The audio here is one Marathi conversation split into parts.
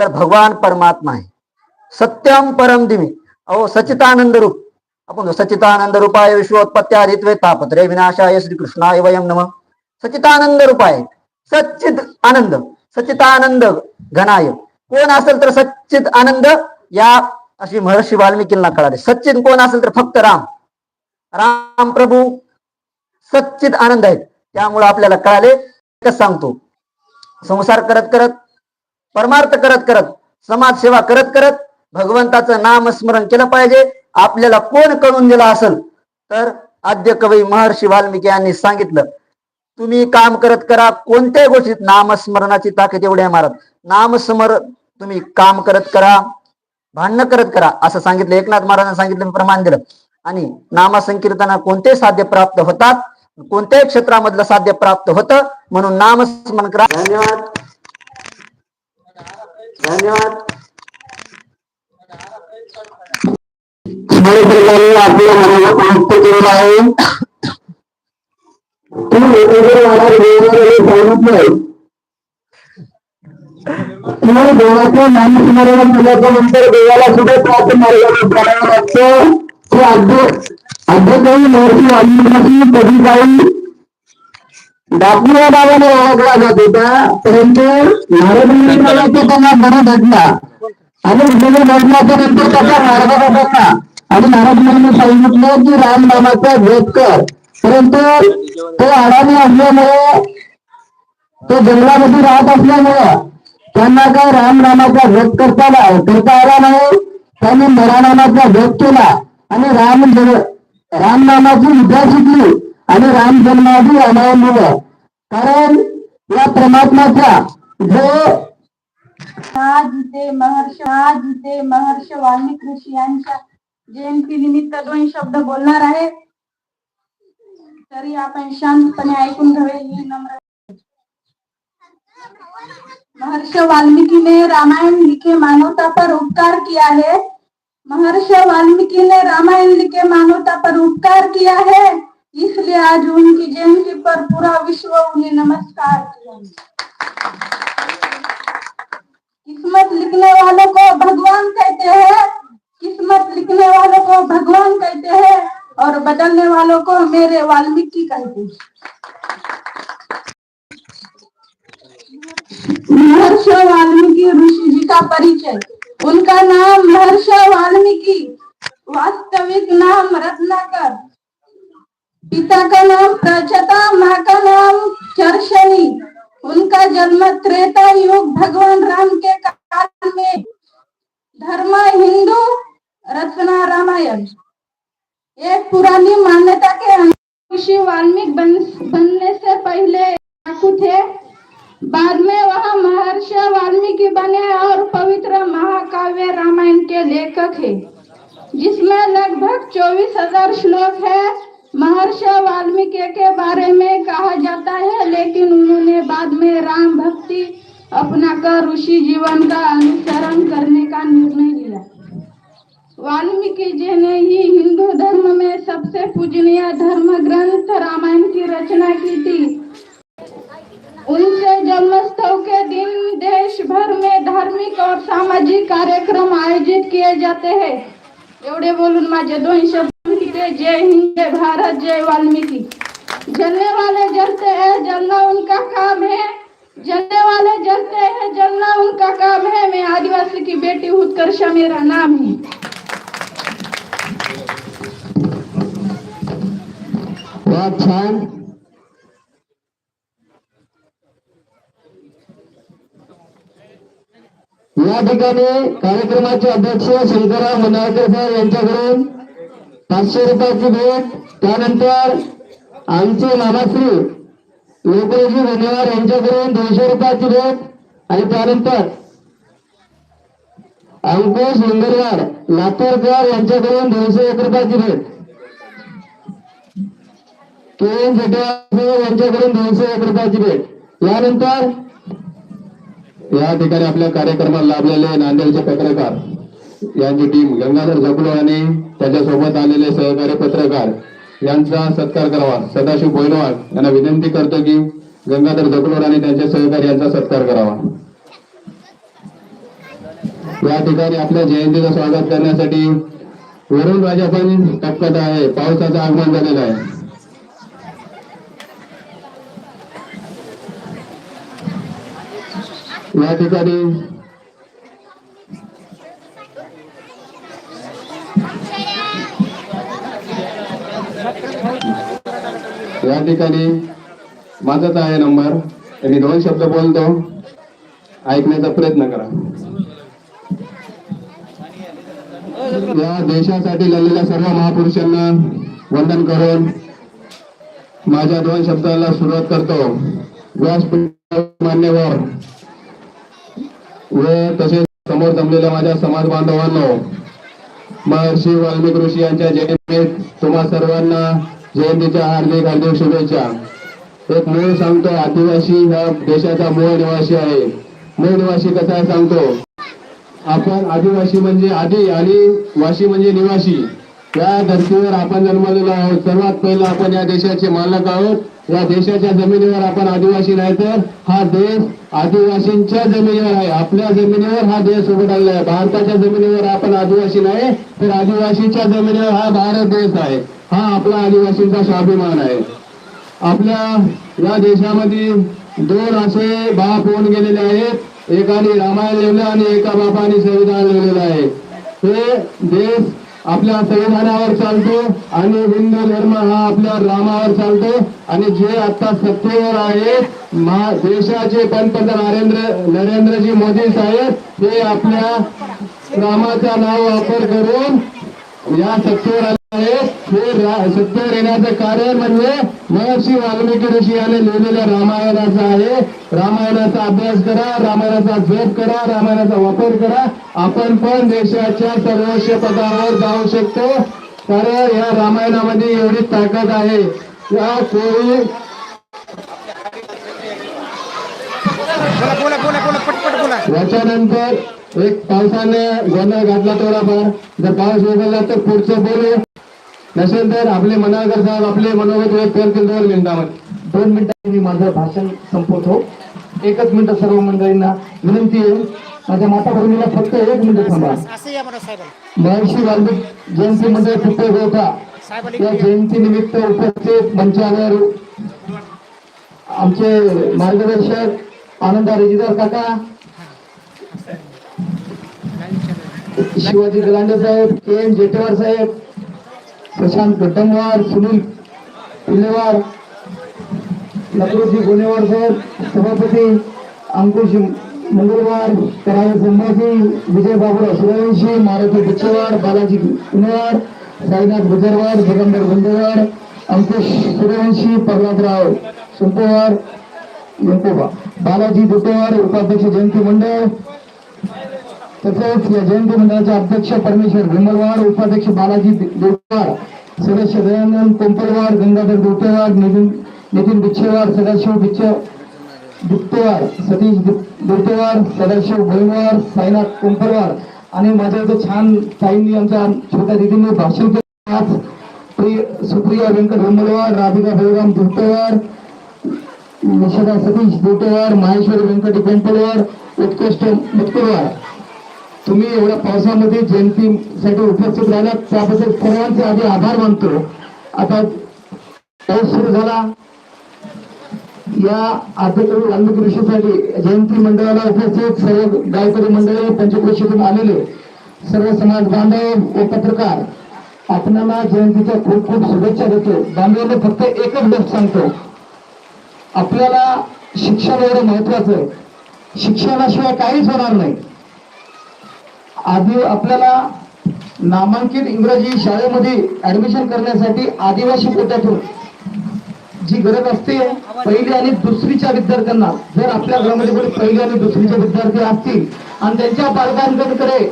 तर भगवान परमात्मा आहे. सत्यम परम दिमी अहो सचितानंद रूप. आपण सचितानंद रूपाय विश्वोत्पत्त्यादित्वे तापत्रे विनाशाय श्री कृष्णाय वयम नम. सचितानंद रूपाय. सच्चित आनंद सचितानंद घनाय. कोण असेल तर सच्चित आनंद या अशी महर्षी वाल्मिकींना कळाले. सच्चित कोण असेल तर फक्त राम. राम प्रभू सच्चित आनंद आहेत. त्यामुळे आपल्याला कळाले. सांगतो. संसार करत करत परमार्थ करत करत समाजसेवा करत करत भगवंताचं नामस्मरण केलं पाहिजे. आपल्याला कोण कळून दिला असेल? तर आद्य कवी महर्षी वाल्मिकी यांनी सांगितलं तुम्ही काम करत करा कोणत्याही गोष्टीत नामस्मरणाची ताकद एवढी आहे महाराज. नामस्मर तुम्ही काम करत करा भांडणं करत करा असं सांगितलं. एकनाथ महाराजांनी सांगितलं मी प्रमाण दिलं. आणि नामसंकीर्तना कोणते साध्य प्राप्त होतात? कोणत्याही क्षेत्रामधलं साध्य प्राप्त होतं? म्हणून नामस्मरण करा. धन्यवाद. धन्यवाद. आपल्या मनाला प्राप्त केलेला आहे. नामस्मरण नंतर देवाला सुद्धा प्राप्त मार्गाने करावं लागतं हे अध्य अध्यक्षही महर्षी वाल्मिकांची कधी काही डाकुया नावाने ओळखला जात होता परंतु महाराजांनी तो त्यांना बरा भेटला आणि उद्योग घडल्याच्या त्याचा मार्ग बदलला आणि महाराजांनी सांगितलं की राम नामाचा जप कर. परंतु तो अडाणी असल्यामुळे तो जंगलामध्ये राहत असल्यामुळं त्यांना काय राम नामाचा जप करता आला करता आला नाही. त्यांनी मरा नामाचा जप केला. आणि राम राम नामाची विद्या शिकली आणि राम जन्मादी अनावलं कारण या परमात्माचा जो ते महर्ष आज ते महर्ष वाल्मिक ऋषी यांच्या जयंती निमित्त दोन शब्द बोलणार आहे तरी आपण शांतपणे ऐकून घ्यावे ही नम्र महर्ष वाल्मिकी ने रामायण लिखे मानवता पर उपकार किया है. महर्ष वाल्मिकी ने रामायण लिखे मानवता पर उपकार किया है. इसलिए आज उनकी जयंती पर पूरा विश्व उन्हें नमस्कार किया किस्मत लिखने वालों को भगवान कहते हैं, किस्मत लिखने वालों को भगवान कहते हैं और बदलने वालों को मेरे वाल्मीकि कहते हैं। महर्ष वाल्मीकि ऋषि जी का परिचय। उनका नाम महर्ष वाल्मीकि। वास्तविक नाम रत्नाकर। पिता का नाम प्रचता माँ का नाम चर्षणी उनका जन्म त्रेता युग भगवान राम के काल में। धर्म हिंदू रचना रामायण एक पुरानी मान्यता के ऋषि वाल्मीकि बन, बनने से पहले थे। बाद में वह महर्षि वाल्मीकि बने और पवित्र महाकाव्य रामायण के लेखक है जिसमें लगभग चौबीस हज़ार श्लोक है। महर्षि वाल्मीकि के बारे में कहा जाता है, लेकिन उन्होंने बाद में राम भक्ति अपना कर ऋषि जीवन का अनुसरण करने का निर्णय लिया। वाल्मीकि जी ने ही हिंदू धर्म में सबसे पूजनीय धर्म ग्रंथ रामायण की रचना की थी। उनसे जन्मोत्सव के दिन देश भर में धार्मिक और सामाजिक कार्यक्रम आयोजित किए जाते हैं। एवढे बोलून माझे दोन शब्द लिखते जय हिंद, जय भारत, जय वाल्मीकि। जलने वाले जलते हैं, जलना उनका काम है। जलने वाले जलते हैं, जलना उनका काम है। मैं आदिवासी की बेटी उत्कर्षा मेरा नाम है। छान। या ठिकाणी कार्यक्रमाचे अध्यक्ष शंकरराव मनाळकर सर यांच्याकडून पाचशे रुपयाची भेट. त्यानंतर आमचे मामाश्री लोकजी धन्यवाद यांच्याकडून दोनशे रुपयाची भेट. आणि त्यानंतर अंकुश मंगलवार लातूरकर यांच्याकडून दोनशे एक रुपयाची भेट. किरण शेट्टी यांच्याकडून दोनशे एक रुपयाची भेट. यानंतर या ठिकाणी आपल्या कार्यक्रमाला लाभलेले नांदेडचे पत्रकार यांची टीम गंगाधर झपलो आणि त्याच्यासोबत आलेले सहकारी पत्रकार यांचा सत्कार करावा. सदाशिव भोयनवाड यांना विनंती करतो की गंगाधर झपलोर आणि त्यांचे सहकारी यांचा सत्कार करावा. या ठिकाणी आपल्या जयंतीचं स्वागत करण्यासाठी वरुण राजा पण टपकत आहे. पावसाचं आगमन झालेलं आहे. या ठिकाणी या ठिकाणी माझाच आहे नंबर. मी दोन शब्द बोलतो. ऐकण्याचा प्रयत्न करा. या देशासाठी लढलेल्या सर्व महापुरुषांना वंदन करून माझ्या दोन शब्दाला सुरुवात करतो. व्यासपीठ मान्यवर व तसेच समोर जमलेल्या माझ्या समाज बांधवांना महर्षी वाल्मिक ऋषी यांच्या जयंतीत तुम्हा सर्वांना जयंतीच्या हार्दिक हार्दिक शुभेच्छा. एक मूळ सांगतो आदिवासी हा देशाचा मूळ निवासी आहे. मूळ निवासी कसा आहे सांगतो? आपण आदिवासी म्हणजे आदी आणि वाशी म्हणजे निवासी. या धर्तीवर आपण जन्मलेलो आहोत. सर्वात पहिला आपण या देशाचे मालक आहोत. या देशाच्या जमिनीवर आपण आदिवासी नाही तर हा देश आदिवासींच्या जमिनीवर आहे. आपल्या जमिनीवर हा देश उघडलेला राहिला आहे. भारताच्या जमिनीवर आपण आदिवासी नाही तर आदिवासीच्या जमिनीवर हा भारत देश आहे. हा आपला आदिवासींचा स्वाभिमान आहे. आपल्या या देशामध्ये दोन असे बाप होऊन गेलेले आहेत. एकाने रामायण लिहिलं आणि एका बापाने संविधान लिहिलेलं आहे. हे देश आपल्या संविधानावर चालतो आणि हिंदू धर्म हा आपल्या रामावर चालतो. आणि जे आता सत्तेवर आहेत देशाचे पंतप्रधान नरेंद्र नरेंद्रजी मोदी साहेब हे आपल्या रामाचा नाव वापर करून या सत्तेवर आले हे सत्तेवर येण्याचं कारण म्हणजे महर्षी वाल्मिकी ऋषी यांनी लिहिलेल्या रामायणाचं आहे. रामायणाचा अभ्यास करा रामायणाचा जप करा रामायणाचा वापर करा. आपण पण देशाच्या सर्वोच्च पदावर जाऊ शकतो. कारण या रामायणामध्ये एवढी ताकद आहे. या कोळी याच्यानंतर एक पावसाने गोंधळ घातला थोडाफार जर पाऊस उघडला तर पुढचं बोलू. नसेल तर आपले मनाळकर साहेब आपले मनोगत व्यक्त करतील दोन मिनिटामध्ये दोन मिनिटांनी मी माझं भाषण संपवतो. एकच मिनिट सर्व मंडळींना विनंती आहे. माझ्या माता भगिनीला फक्त एक मिनिट थांबा. महर्षी वाल्मिक जयंती मंडळ पिंपळ गोठा साहेबांना या. जयंती निमित्त उपस्थित मंचावर आमचे मार्गदर्शक आनंदा रेजिदार काका शिवाजी गलांडे साहेब के एन जेटेवार साहेब प्रशांत गड्डमवार सुनील पिल्लेवार नकरोजी गोनेवार साहेब सभापती अंकुश मंगळवार करावे संभाजी विजय बाबूराव सूर्यवंशी मारुती बिच्छवाड बालाजी कुनेवार साईनाथ गुजरवार दिगंबर गुंडेवाड अंकुश सूर्यवंशी प्रल्हादराव सुंपोवार यंकोबा बालाजी दुटेवार उपाध्यक्ष जयंती मंडळ तसेच या जयंती मंडळाचे अध्यक्ष परमेश्वर भीमलवाड उपाध्यक्ष बालाजी दुटेवार सदस्य दयानंद कोंपलवाड गंगाधर दुटेवाड नितीन नितीन बिच्छेवाड सदाशिव बिच्चे दुप्तेवार सतीश दुप्तेवार सदाशिव भोईवाड साईनाथ कोंपलवाड आणि माझ्या इथं छान ताईंनी आमच्या छोट्या दिदींनी भाषण केलं. आज प्रिय सुप्रिया व्यंकट भोमलवार राधिका भैराम दुप्तेवार निषेधा सतीश दुटेवार माहेश्वरी व्यंकट कोंपलवाड उत्कृष्ट मुतकुरवार तुम्ही एवढ्या पावसामध्ये जयंतीसाठी उपस्थित राहिलात त्याबद्दल सर्वांचे आधी आभार मानतो. आता पाऊस सुरू झाला. या आद्यकवी वाल्मिकी ऋषीसाठी जयंती मंडळाला उपस्थित सर्व गायकरी मंडळी पंचकृषीतून आलेले सर्व समाज बांधव व पत्रकार आपणाला जयंतीच्या खूप खूप शुभेच्छा देतो. बांधवांना फक्त एकच गोष्ट सांगतो. आपल्याला शिक्षण एवढं महत्वाचं आहे. शिक्षणाशिवाय काहीच होणार नाही. आधी आपल्याला नामांकित इंग्रजी शाळेमध्ये ऍडमिशन करण्यासाठी आदिवासी कोट्यातून जी गरज असते पहिली आणि दुसरीच्या विद्यार्थ्यांना जर आपल्या घरामध्ये कोणी पहिली आणि दुसरीचे विद्यार्थी असतील आणि त्यांच्या पालकांकडे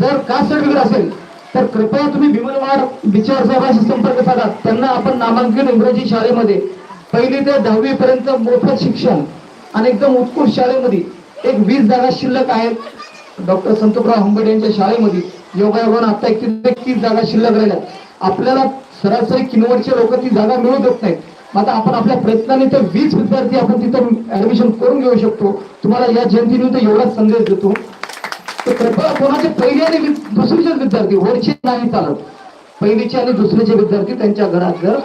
जर कास्ट सर्टिफिकेट असेल तर कृपया तुम्ही भीमलवाड विचार साहेबांशी संपर्क साधा. त्यांना आपण नामांकित इंग्रजी शाळेमध्ये पहिली ते दहावी पर्यंत मोफत शिक्षण आणि एकदम उत्कृष्ट शाळेमध्ये एक वीस जागा शिल्लक आहेत. डॉक्टर संतोषराव हंबर्डे यांच्या शाळेमध्ये योगायोगानं आता एकतीस जागा शिल्लक राहिल्या आपल्याला सरासरी किनवटचे लोक ती जागा मिळू देत नाहीत. आता आपण आपल्या प्रयत्नाने तर वीस विद्यार्थी आपण तिथं ऍडमिशन करून घेऊ शकतो. तुम्हाला या जयंतीनिमित्त एवढाच संदेश देतो. तर कृपया कोणाचे पहिले आणि दुसरीचे विद्यार्थी वरचे नाही चालत. पहिलीचे आणि दुसरीचे विद्यार्थी त्यांच्या घरात जर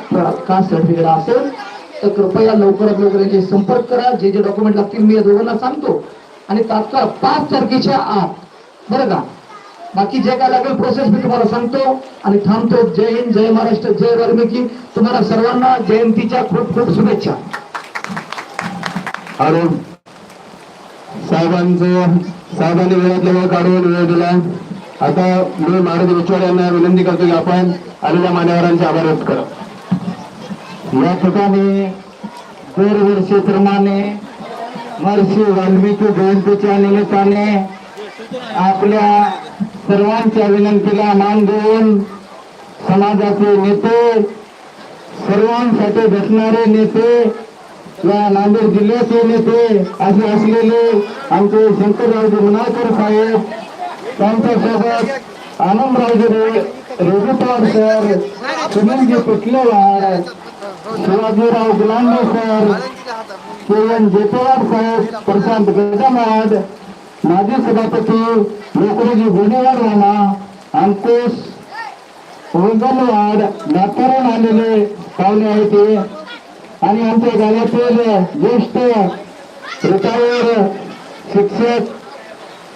का सर्टिफिकेट असेल तर कृपया लवकरात लवकर संपर्क करा. जे जे डॉक्युमेंट लागतील मी या दोघांना सांगतो. आणि तात्काळ पाच तारखेच्या आत. बरं का? बाकी जे काय लागेल प्रोसेस मी तुम्हाला सांगतो आणि थांबतो. जय हिंद जय महाराष्ट्र जय वाल्मिकी. तुम्हाला सर्वांना जयंतीच्या खूप खूप शुभेच्छा. अरुण साहेबांचं साहेबांनी वेळात वेळ काढून वेळ दिला. आता मी महाराज विचार यांना विनंती करतो की आपण आलेल्या मान्यवरांचे आभार व्यक्त करा. या ठिकाणी दरवर्षीप्रमाणे महर्षी वाल्मिकी जयंतीच्या निमित्ताने आपल्या सर्वांच्या विनंतीला मान देऊन समाजाचे नेते सर्वांसाठी झटणारे नेते या नांदेड जिल्ह्याचे नेते असे असलेले आमचे शंकररावजी मनाळकर साहेब त्यांच्यासोबत आनंदरावजी रे Regupar sir Sunilji Pitlewar Shivajirao Gulande sir K N साहेब प्रशांत गजामाड माजी सभापती लोकरेजी गुन्हेगार राणा अंकुश वंगलवाड म्हातारून आलेले पाहुणे आहेत ते. आणि आमच्या गावातील ज्येष्ठ रिटायर शिक्षक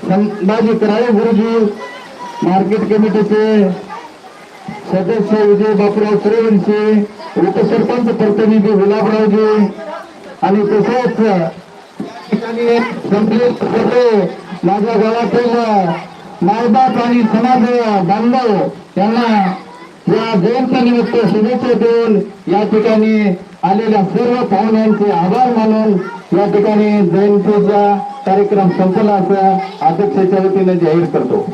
संभाजी कराळे गुरुजी मार्केट कमिटीचे सदस्य विजय बापूराव सूर्यवंशी उपसरपंच प्रतिनिधी गुलाबरावजी आणि तसेच ठिकाणी संतलित होते माझ्या गावातील मायबाप आणि समाज बांधव यांना या जयंतीनिमित्त शुभेच्छा देऊन या ठिकाणी आलेल्या सर्व पाहुण्यांचे आभार मानून या ठिकाणी जयंतीचा कार्यक्रम संपला असं अध्यक्षाच्या वतीने जाहीर करतो.